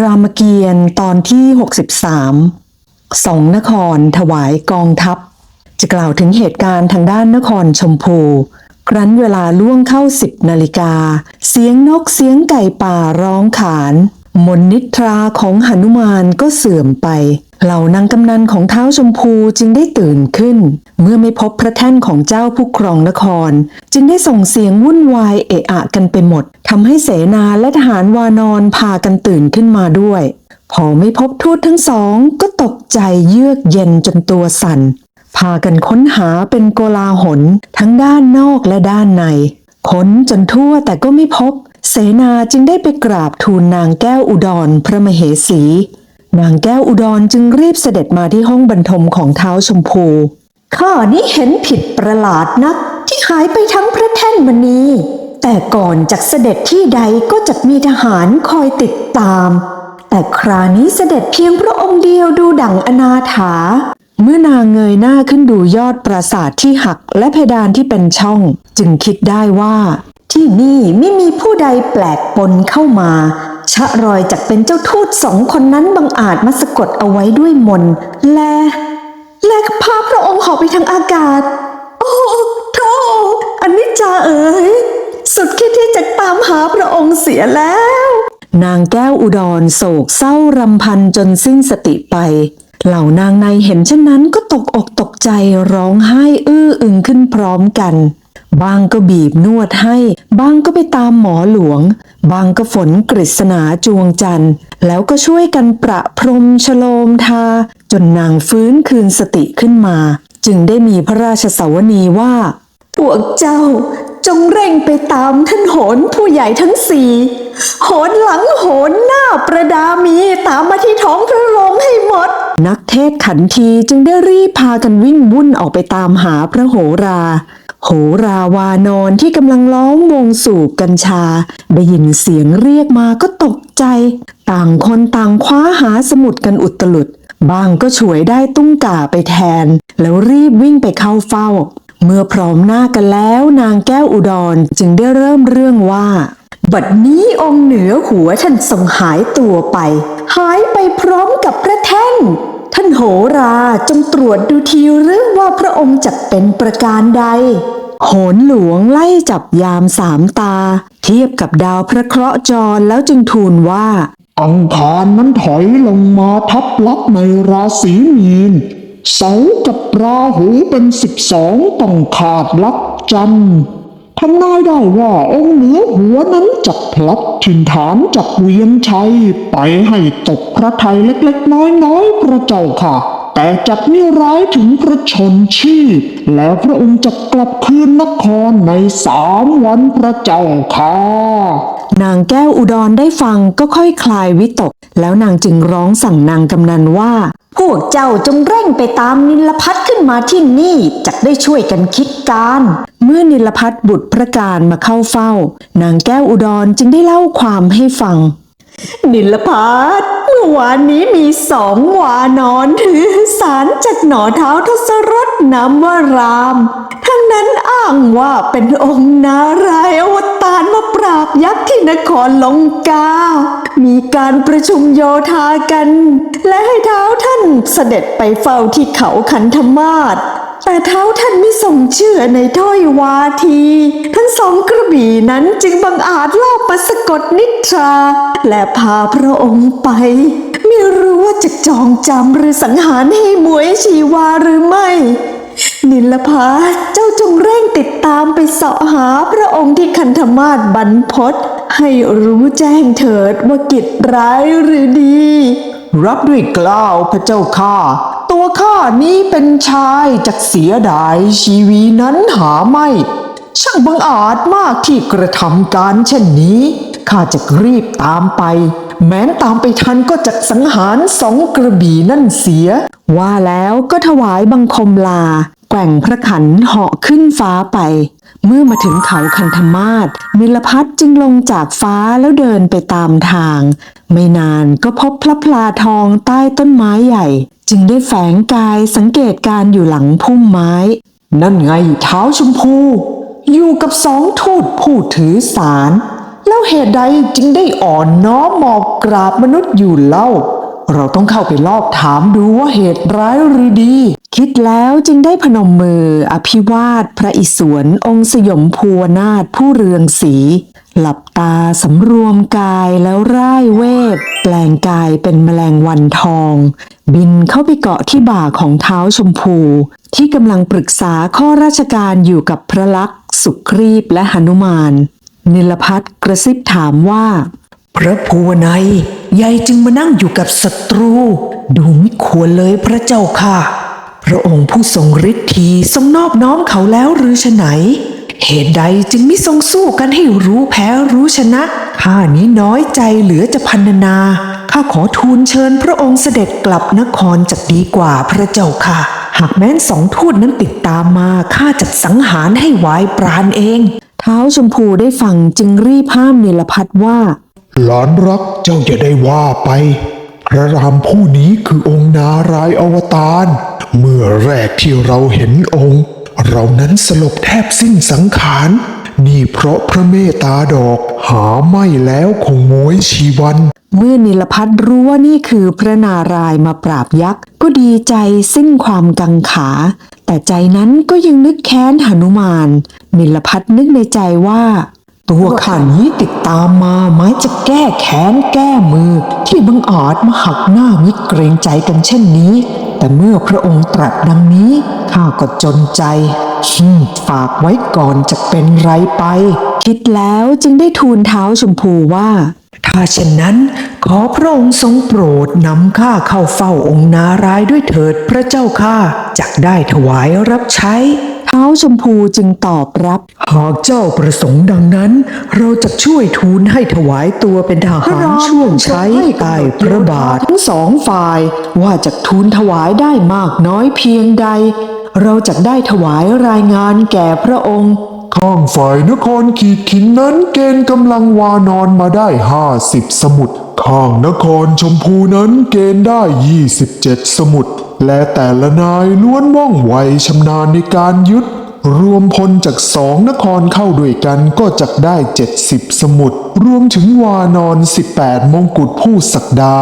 รามเกียรติ์ตอนที่ 63สองนครถวายกองทัพ จะกล่าวถึงเหตุการณ์ทางด้านนครชมพู ครั้นเวลาล่วงเข้าสิบนาฬิกา เสียงนกเสียงไก่ป่าร้องขาน มนนิทราของหนุมานก็เสื่อมไป เหล่านางกำนันของเท้าชมพูจึงได้ตื่นขึ้น เมื่อไม่พบพระแท่นของเจ้าผู้ครองนคร จึงได้ส่งเสียงวุ่นวายเอะอะกันไปหมดทำให้เสนาและทหารวานอนพากันตื่นขึ้นมาด้วย พอไม่พบทูตทั้งสอง ก็ตกใจเยือกเย็นจนตัวสั่น พากันค้นหาเป็นโกลาหลทั้งด้านนอกและด้านในค้นจนทั่วแต่ก็ไม่พบ เสนาจึงได้ไปกราบทูลนางแก้วอุดรพระมเหสี นางแก้วอุดรจึงรีบเสด็จมาที่ห้องบรรทมของเท้าวชมพู ข้านี้เห็นผิดประหลาดนัก ที่หายไปทั้งพระแท่นมณีแต่ก่อนจากเสด็จที่ใดก็จะมีทหารคอยติดตาม แต่คราวนี้เสด็จเพียงพระองค์เดียวดูดั่งอนาถา เมื่อนางเงยหน้าขึ้นดูยอดปราสาทที่หักและเพดานที่เป็นช่อง จึงคิดได้ว่า ที่นี่ไม่มีผู้ใดแปลกปนเข้ามา ชะรอยจากเป็นเจ้าทูตสองคนนั้นบังอาจมาสะกดเอาไว้ด้วยมน และ และพาพระองค์หาะไปทางอากาศ โอ้โธ่อันนี้จาเอ๋ย สุดคิดที่จะตามหาพระองค์เสียแล้ว นางแก้วอุดรโศกเศร้ารำพันจนสิ้นสติไป เหล่านางในเห็นเช่นนั้นก็ตกอกตกใจร้องไห้อื้ออึงขึ้นพร้อมกัน บางก็บีบนวดให้ บางก็ไปตามหมอหลวง บางก็ฝนกฤษณาจวงจันทร์ แล้วก็ช่วยกันประพรมชโลมทา จนนางฟื้นคืนสติขึ้นมา จึงได้มีพระราชสวนีว่า พวกเจ้าจงเร่งไปตามท่านโหนผู้ใหญ่ทั้งสี่โหนหลังโหนหน้าประดามีตามมาที่ท้องพระโรงให้หมด นักเทศขันทีจึงได้รีบพากันวิ่งวุ่นออกไปตามหาพระโหรา โหราวานอนที่กำลังล้อมวงสูบกัญชา ได้ยินเสียงเรียกมาก็ตกใจ ต่างคนต่างคว้าหาสมุดกันอุตลุด บางก็ฉวยได้ตุ้งก่าไปแทน แล้วรีบวิ่งไปเข้าเฝ้า เมื่อพร้อมหน้ากันแล้วนางแก้วอุดรจึงได้เริ่มเรื่องว่า บัดนี้องค์เหนือหัวท่านทรงหายตัวไป หายไปพร้อมกับพระแท่น ท่านโหราจงตรวจดูทีหรือว่าพระองค์จะเป็นประการใด โหนหลวงไล่จับยามสามตา เทียบกับดาวพระเคราะห์จรแล้วจึงทูลว่าอังคารนั้นถอยลงมาทับลับในราศีมีน เสากับราหูเป็นสิบสองต้องขาดลับจันทร์ทำนายได้ว่าองค์เหนือหัวนั้นจักพลัดถิ่นฐานจากเวียงชัย ไปให้ตกพระไทยเล็กๆ น้อยๆพระเจ้าค่ะ แต่จักนิร้ายถึงพระชนชีพ แล้วพระองค์จะกลับคืนนครในสามวันพระเจ้าค่ะนางแก้วอุดรได้ฟังก็ค่อยคลายวิตก แล้วนางจึงร้องสั่งนางกำนันว่า วกเจ้าจงเร่งไปตามนิลพัทขึ้นมาที่นี่จะได้ช่วยกันคิดการ เมื่อนิลพัทบุตรพระการมาเข้าเฝ้า นางแก้วอุดรจึงได้เล่าความให้ฟัง นิลพัทเมื่อวานนี้มีสองวานอนถือสารจากหนอเท้าทศรถนามว่าราม นั้นอ้างว่าเป็นองค์นารายอวตารมาปราบยักษ์ที่นครลงกา มีการประชุมโยธากัน และให้เท้าท่านเสด็จไปเฝ้าที่เขาขันธมาศแต่เท้าท่านไม่ทรงเชื่อในถ้อยวาที ทั้งสองกระบี่นั้นจึงบังอาจลอบมาสะกดนิทรา และพาพระองค์ไป ไม่รู้ว่าจะจองจำหรือสังหารให้หมวยชีวาหรือไม่ นิลภาเจ้า ติดตามไปเสาะหาพระองค์ที่คันธมาศบรรพตให้รู้แจ้งเถิดว่ากิจร้ายหรือดี รับด้วยกล้าวพระเจ้าข้าตัวข้านี้เป็นชายจักเสียดายชีวีนั้นหาไม่ ช่างบังอาจมากที่กระทำการเช่นนี้ข้าจะรีบตามไป แม้นตามไปทันก็จะสังหารสองกระบี่นั่นเสีย ว่าแล้วก็ถวายบังคมลา แกว่งพระขันเหาะขึ้นฟ้าไป เมื่อมาถึงเขาคันธมาศมิลพัทจึงลงจากฟ้าแล้วเดินไปตามทาง ไม่นานก็พบพระพลาทองใต้ต้นไม้ใหญ่ จึงได้แฝงกายสังเกตการอยู่หลังพุ่มไม้ นั่นไงเท้าชมพู อยู่กับสองทูตผู้ถือสาร แล้วเหตุใดจึงได้อ่อนน้อมหมอบกราบมนุษย์อยู่เล่าเราต้องเข้าไปลอบถามดูว่าเหตุร้ายหรือดี คิดแล้วจึงได้พนมมืออภิวาทพระอิศวรองค์สยมภูวนาถผู้เรืองสี หลับตาสำรวมกายแล้วร่ายเวทแปลงกายเป็นแมลงวันทอง บินเข้าไปเกาะที่บ่าของเท้าชมพู ที่กำลังปรึกษาข้อราชการอยู่กับพระลักษณ์สุครีบและหนุมาน นิลพัทกระซิบถามว่า พระภูวนัยยายจึงมานั่งอยู่กับศัตรู ดูไม่ควรเลยพระเจ้าค่ะ พระองค์ผู้ทรงฤทธิ์ทีทรงนอบน้อมเขาแล้วหรือฉไหน เหตุใดจึงไม่ทรงสู้กันให้รู้แพ้รู้ชนะ ข้านี้น้อยใจเหลือจะพันนา ข้าขอทูลเชิญพระองค์เสด็จกลับนครจักดีกว่าพระเจ้าค่ะ หากแม้นสองทูตนั้นติดตามมา ข้าจะสังหารให้วายปราณเอง เท้าชมพูได้ฟังจึงรีบห้ามเนลพัทว่า หลานรักเจ้าอย่าได้ว่าไป พระรามผู้นี้คือองค์นารายอวตาร เมื่อแรกที่เราเห็นองค์ เรานั้นสลบแทบสิ้นสังขาร นี่เพราะพระเมตตาดอกหาไม่แล้วคงโมยชีวันเมื่อนิลพัทรู้ว่านี่คือพระนารายมาปราบยักษ์ ก็ดีใจสิ้นความกังขา แต่ใจนั้นก็ยังนึกแค้นหนุมาน นิลพัทนึกในใจว่า ตัวข้านี้ติดตามมาไม้จะแก้แค้นแก้มือ ที่บังอาจมาหักหน้ามิเกรงใจกันเช่นนี้ แต่เมื่อพระองค์ตรัสดังนี้ข้าก็จนใจฮึมฝากไว้ก่อนจะเป็นไรไป คิดแล้วจึงได้ทูลเท้าชมพูว่า ถ้าเช่นนั้น ขอพระองค์ทรงโปรดนำข้าเข้าเฝ้าองค์นารายด้วยเถิดพระเจ้าข้าจักได้ถวายรับใช้ ชมพูจึงตอบรับ หากเจ้าประสงค์ดังนั้น เราจะช่วยทูลให้ถวายตัวเป็นทหารช่วงใช้ใต้พระบาททั้งสองฝ่าย ว่าจะทูลถวายได้มากน้อยเพียงใด เราจะได้ถวายรายงานแก่พระองค์ข้างฝ่ายนครขีดขินนั้นเกณฑ์กำลังวานอนมาได้ห้าสิบสมุดข้างนครชมพูนั้นเกณฑ์ได้ยี่สิบเจ็ดสมุดและแต่ละนายล้วนว่องไวชำนาญในการยึด รวมพลจากสองนครเข้าด้วยกันก็จักได้เจ็ดสิบสมุด รวมถึงวานอนสิบแปดมงกุฎผู้ศักดา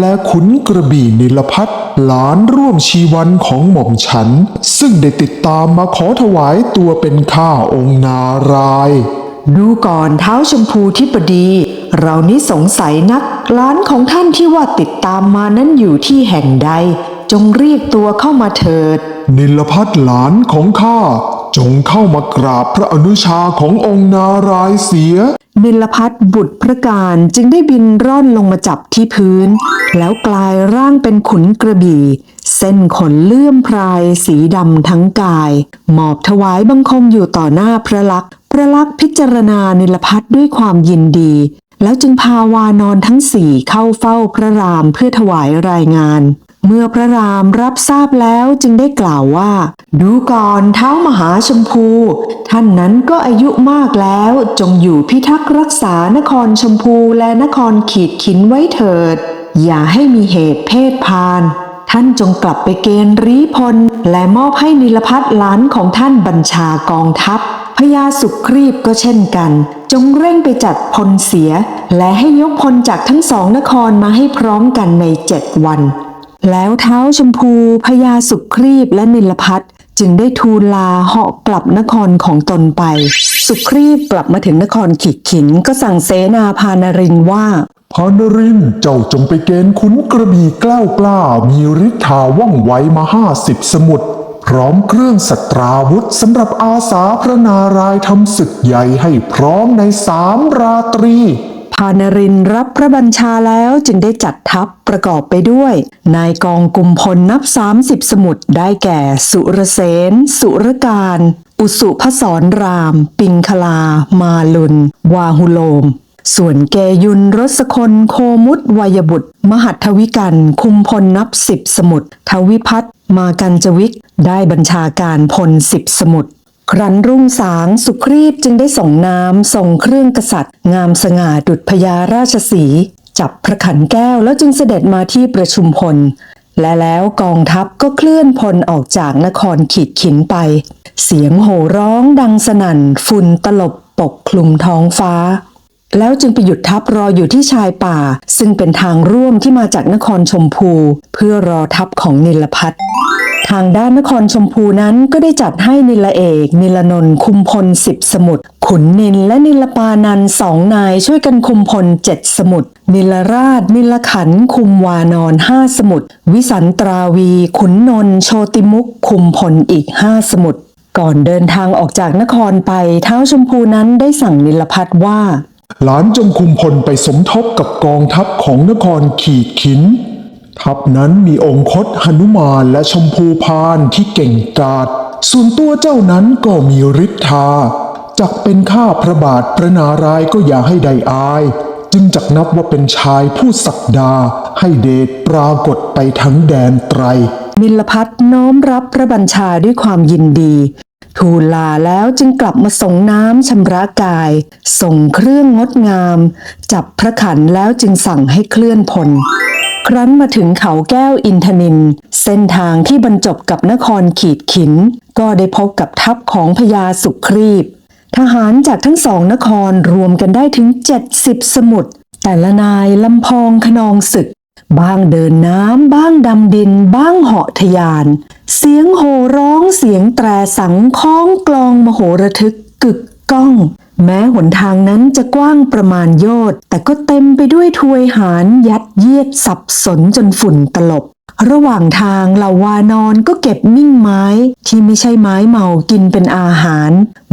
และขุนกระบี่นิลพัทหลานร่วมชีวันของหม่อมฉัน ซึ่งได้ติดตามมาขอถวายตัวเป็นข้าองค์นารายณ์ดูก่อนเท้าชมพูทิปดี เรานี้สงสัยนักร้านของท่านที่ว่าติดตามมานั้นอยู่ที่แห่งใด จงเรียกตัวเข้ามาเถิด นิลพัทหลานของข้า จงเข้ามากราบพระอนุชาขององค์นารายเสียนิลพัทบุตรพระการจึงได้บินร่อนลงมาจับที่พื้น แล้วกลายร่างเป็นขุนกระบี่ เส้นขนเลื่อมพรายสีดำทั้งกาย หมอบถวายบังคมอยู่ต่อหน้าพระลักษ์พระลักษ์พิจารณานิลพัทด้วยความยินดี แล้วจึงพาวานอนทั้งสี่เข้าเฝ้าพระรามเพื่อถวายรายงาน เมื่อพระรามรับทราบแล้วจึงได้กล่าวว่า ดูก่อนเท้ามหาชมพู ท่านนั้นก็อายุมากแล้วจงอยู่พิทักษ์รักษานครชมพูและนครขีดขินไว้เถิด อย่าให้มีเหตุเพศพาน ท่านจงกลับไปเกณฑ์รีพล และมอบให้นิลพัทหลานของท่านบัญชากองทัพพญาสุครีบก็เช่นกัน จงเร่งไปจัดพลเสีย และให้ยกพลจากทั้งสองนครมาให้พร้อมกันในเจ็ดวัน แล้วเท้าชมพูพญาสุครีบและนิลพัทจึงได้ทูลลาเหาะกลับนครของตนไป สุครีบกลับมาถึงนครขีดขินก็สั่งเสนาพานรินว่า พานรินเจ้าจงไปเกณฑ์ขุนกระบี่กล้าวกล้ามีฤทธาว่องไวมาห้าสิบสมุดพร้อมเครื่องสตราวุธสำหรับอาสาพระนารายณ์ทำศึกใหญ่ให้พร้อมในสามราตรี พานรินรับพระบัญชาแล้วจึงได้จัดทัพประกอบไปด้วย นายกองกุมพลนับ 30 สมุดได้แก่ สุรเสน สุรการ อุสุพศรราม ปิงคลา มาลุน วาหุโลม ส่วนเกยุนรสคนโคมุตวายบุตร มหัททวิกัน คุมพลนับสิบสมุดทวิพัฒมากันจวิก ได้บัญชาการพลสิบสมุด ครั้นรุ่งสางสุครีบจึงได้ส่งน้ำส่งเครื่องกษัตริย์ งามสง่าดุจพญาราชสี จับพระขันแก้วแล้วจึงเสด็จมาที่ประชุมพล และแล้วกองทัพก็เคลื่อนพลออกจากนครขีดขินไป เสียงโห่ร้องดังสนั่น ฝุ่นตลบปกคลุมท้องฟ้า แล้วจึงไปหยุดทัพรออยู่ที่ชายป่า ซึ่งเป็นทางร่วมที่มาจากนครชมพู เพื่อรอทัพของนิลพัท ทางด้านนครชมพูนั้นก็ได้จัดให้นิลเอก นิลนนท์คุมพลสิบสมุทรขุนนินและนิลปานันสองนายช่วยกันคุมพลเจ็ดสมุทรนิลราช นิลขัน คุมวานอนห้าสมุทรวิสันตราวี ขุนนนท์โชติมุก คุมพลอีกห้าสมุทรก่อนเดินทางออกจากนครไปเท้าชมพูนั้นได้สั่งนิลพัทว่า หลานจงคุมพลไปสมทบกับกองทัพของนครขีดขิน ทัพนั้นมีองคตหนุมานและชมพูพานที่เก่งกาจส่วนตัวเจ้านั้นก็มีฤทธาจักเป็นข้าพระบาทพระนารายก็อย่าให้ใดอาย จึงจักนับว่าเป็นชายผู้ศักดา ให้เดชปรากฏไปทั้งแดนไตรนิลพัฒน์น้อมรับพระบัญชาด้วยความยินดี ทูลลาแล้วจึงกลับมาส่งน้ำชำระกาย ส่งเครื่องงดงาม จับพระขันแล้วจึงสั่งให้เคลื่อนพล ครั้นมาถึงเขาแก้วอินทนิน เส้นทางที่บรรจบกับนครขีดขิน ก็ได้พบกับทัพของพญาสุครีบ ทหารจากทั้งสองนครรวมกันได้ถึง 70 สมุทรแต่ละนายลำพองขนองศึก บ้างเดินน้ำ บ้างดำดิน บ้างเหาะทะยาน เสียงโห่ร้องเสียงแตรสังค้องกลองมโหระทึกกึก ก้อง แม้หนทางนั้นจะกว้างประมาณโยชน์แต่ก็เต็มไปด้วยทวยหารยัดเยียดสับสนจนฝุ่นตลบ ระหว่างทางเหล่าวานอนก็เก็บมิ่งไม้ ที่ไม่ใช่ไม้เมากินเป็นอาหาร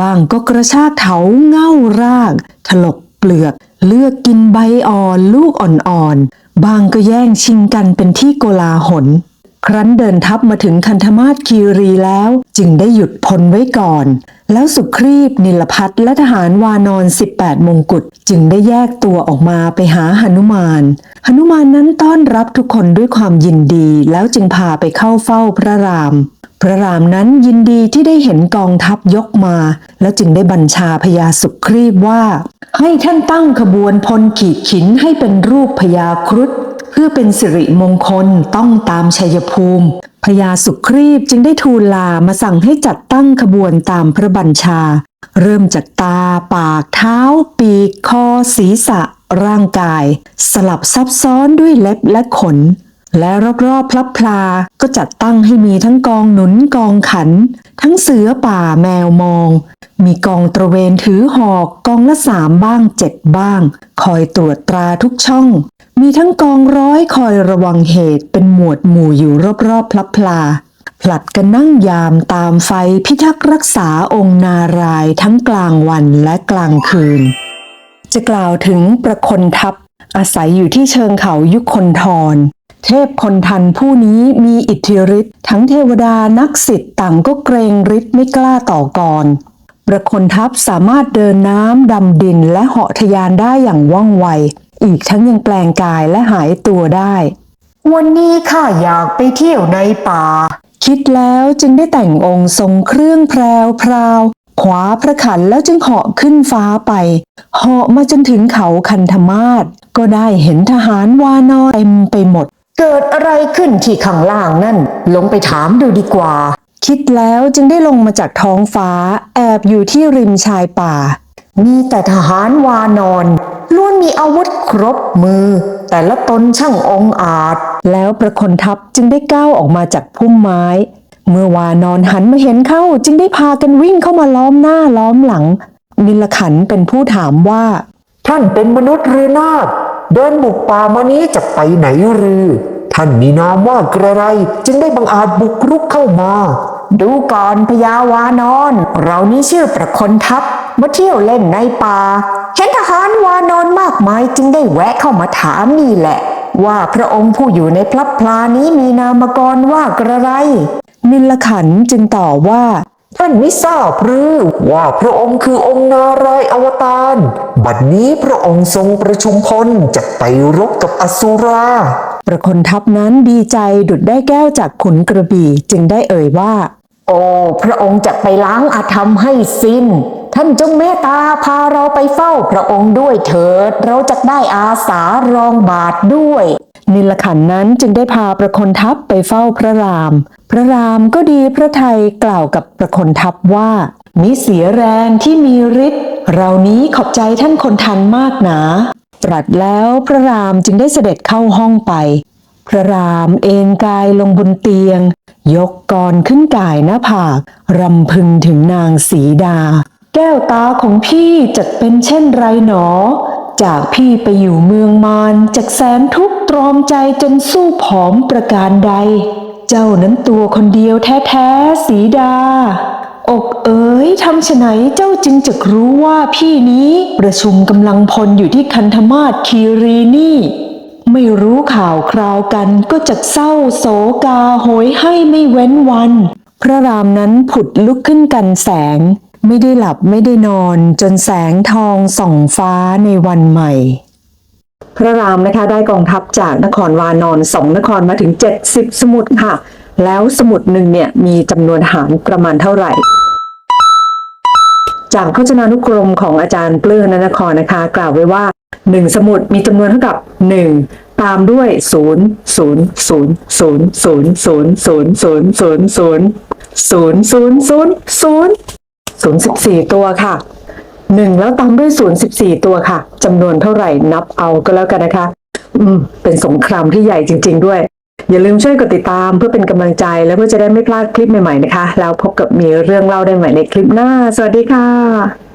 บางก็กระชากเถาเง่าราก ถลกเปลือก เลือกกินใบอ่อนลูกอ่อนๆบางก็แย่งชิงกันเป็นที่โกลาหล ครั้นเดินทัพมาถึงคันธมาศคีรีแล้ว จึงได้หยุดพลไว้ก่อน แล้วสุครีบนิลพัทและทหารวานอน 18 มงกุฎจึงได้แยกตัวออกมาไปหาหนุมานหนุมานนั้นต้อนรับทุกคนด้วยความยินดีแล้วจึงพาไปเข้าเฝ้าพระราม พระรามนั้นยินดีที่ได้เห็นกองทัพยกมา แล้วจึงได้บัญชาพญาสุครีบว่า ให้ท่านตั้งขบวนพลขีดขินให้เป็นรูปพญาครุฑ เพื่อเป็นสิริมงคลต้องตามชัยภูมิพญาสุครีบจึงได้ทูลลามาสั่งให้จัดตั้งขบวนตามพระบัญชา เริ่มจากตา ปาก เท้า ปีก คอ ศีรษะ ร่างกาย สลับซับซ้อนด้วยเล็บและขน และรอบๆพลับพลา ก็จัดตั้งให้มีทั้งกองหนุนกองขัน ทั้งเสือป่าแมวมอง มีกองตระเวนถือหอกกองละสามบ้างเจ็ดบ้าง คอยตรวจตราทุกช่อง มีทั้งกองร้อยคอยระวังเหตุเป็นหมวดหมู่อยู่รอบๆพลับพลา ผลัดกันนั่งยามตามไฟพิทักษ์รักษาองค์นารายทั้งกลางวันและกลางคืน จะกล่าวถึงประคนทัพ อาศัยอยู่ที่เชิงเขายุคนทร เทพคนทันผู้นี้มีอิทธิฤทธิ์ทั้งเทวดานักสิทธิ์ต่างก็เกรงฤทธิ์ไม่กล้าต่อกรประคนทัพสามารถเดินน้ำดำดินและเหาะทะยานได้อย่างว่องไว อีกทั้งยังแปลงกายและหายตัวได้ วันนี้ข้าอยากไปเที่ยวในป่า คิดแล้วจึงได้แต่งองค์ทรงเครื่องแพรวพราวขวาพระขันแล้วจึงเหาะขึ้นฟ้าไป เหาะมาจนถึงเขาคันธมาศก็ได้เห็นทหารวานอนเต็มไปหมด เกิดอะไรขึ้นที่ข้างล่างนั่น ลงไปถามดูดีกว่า คิดแล้วจึงได้ลงมาจากท้องฟ้า แอบอยู่ที่ริมชายป่า มีแต่ทหารวานอน ล้วนมีอาวุธครบมือ แต่ละตนช่างองอาจ แล้วประคนทัพจึงได้ก้าวออกมาจากพุ่มไม้ เมื่อวานอนหันมาเห็นเข้าจึงได้พากันวิ่งเข้ามาล้อมหน้าล้อมหลัง นิลขันธ์เป็นผู้ถามว่า ท่านเป็นมนุษย์หรือนาคเดินบุกป่ามานี้จะไปไหนหรือ ท่านมีนามว่ากระไร จึงได้บังอาจบุกรุกเข้ามา ดูก่อนพญาวานอน เรานี้ชื่อประคนทัพ มาเที่ยวเล่นในป่าเห็นทหารวานอนมากมายจึงได้แวะเข้ามาถามนี่แหละ ว่าพระองค์ผู้อยู่ในพลับพลานี้มีนามกรว่ากระไร นิลขันจึงตอบว่า ท่านไม่ทราบหรือว่าพระองค์คือองค์นารายอวตาร บัดนี้พระองค์ทรงประชุมพลจะไปรบกับอสุราประคนทัพนั้นดีใจดุดได้แก้วจากขุนกระบี่จึงได้เอ่ยว่า โอ้พระองค์จะไปล้างอาธรรมให้สิ้น ท่านจงเมตตาพาเราไปเฝ้าพระองค์ด้วยเถิด เราจะได้อาสารองบาทด้วยนิลขันนั้นจึงได้พาประคนทัพไปเฝ้าพระราม พระรามก็ดีพระไทยกล่าวกับประคนทัพว่ามิเสียแรงที่มีฤทธิ์เรานี้ขอบใจท่านคนทันมากหนา ตรัสแล้วพระรามจึงได้เสด็จเข้าห้องไป พระรามเอนกายลงบนเตียง ยกกรขึ้นกายหน้าผาก รำพึงถึงนางสีดา แก้วตาของพี่จะเป็นเช่นไรหนอ จากพี่ไปอยู่เมืองมารจากแสนทุกข์ตรอมใจจนสู้ผอมประการใด เจ้านั้นตัวคนเดียวแท้ๆสีดา อกเอ๋ยทำไฉนเจ้าจึงจะรู้ว่าพี่นี้ประชุมกำลังพลอยู่ที่คันธมาศคีรีนี่ไม่รู้ข่าวคราวกันก็จะเศร้าโศกาโหยให้ไม่เว้นวัน พระรามนั้นผุดลุกขึ้นกันแสง ไม่ได้หลับไม่ได้นอนจนแสงทองส่องฟ้าในวันใหม่ พระรามนะคะได้กองทัพจากนครวานอนสองนครมาถึง 70 สมุทรค่ะ แล้วสมุดหนึ่งเนี่ยมีจำนวนหารประมาณเท่าไหร่ จากพจนานุกรมของอาจารย์เปลื้อนนครนะคะ กล่าวไว้ว่า 1 สมุดมีจำนวนเท่ากับ 1ตามด้วย0 0 0 0 0 0 0 0 0 0 0 0 0 0 0 0 ศูนย์สิบสี่ตัวค่ะหนึ่งแล้วตามด้วยศูนย์สิบสี่ตัวค่ะจำนวนเท่าไหร่นับเอาก็แล้วกันนะคะ อืม เป็นสงครามที่ใหญ่จริง ๆ ด้วย อย่าลืมช่วยกดติดตามเพื่อเป็นกำลังใจและเพื่อจะได้ไม่พลาดคลิปใหม่ๆนะคะ แล้วพบกับมีเรื่องเล่าได้ใหม่ในคลิปหน้า สวัสดีค่ะ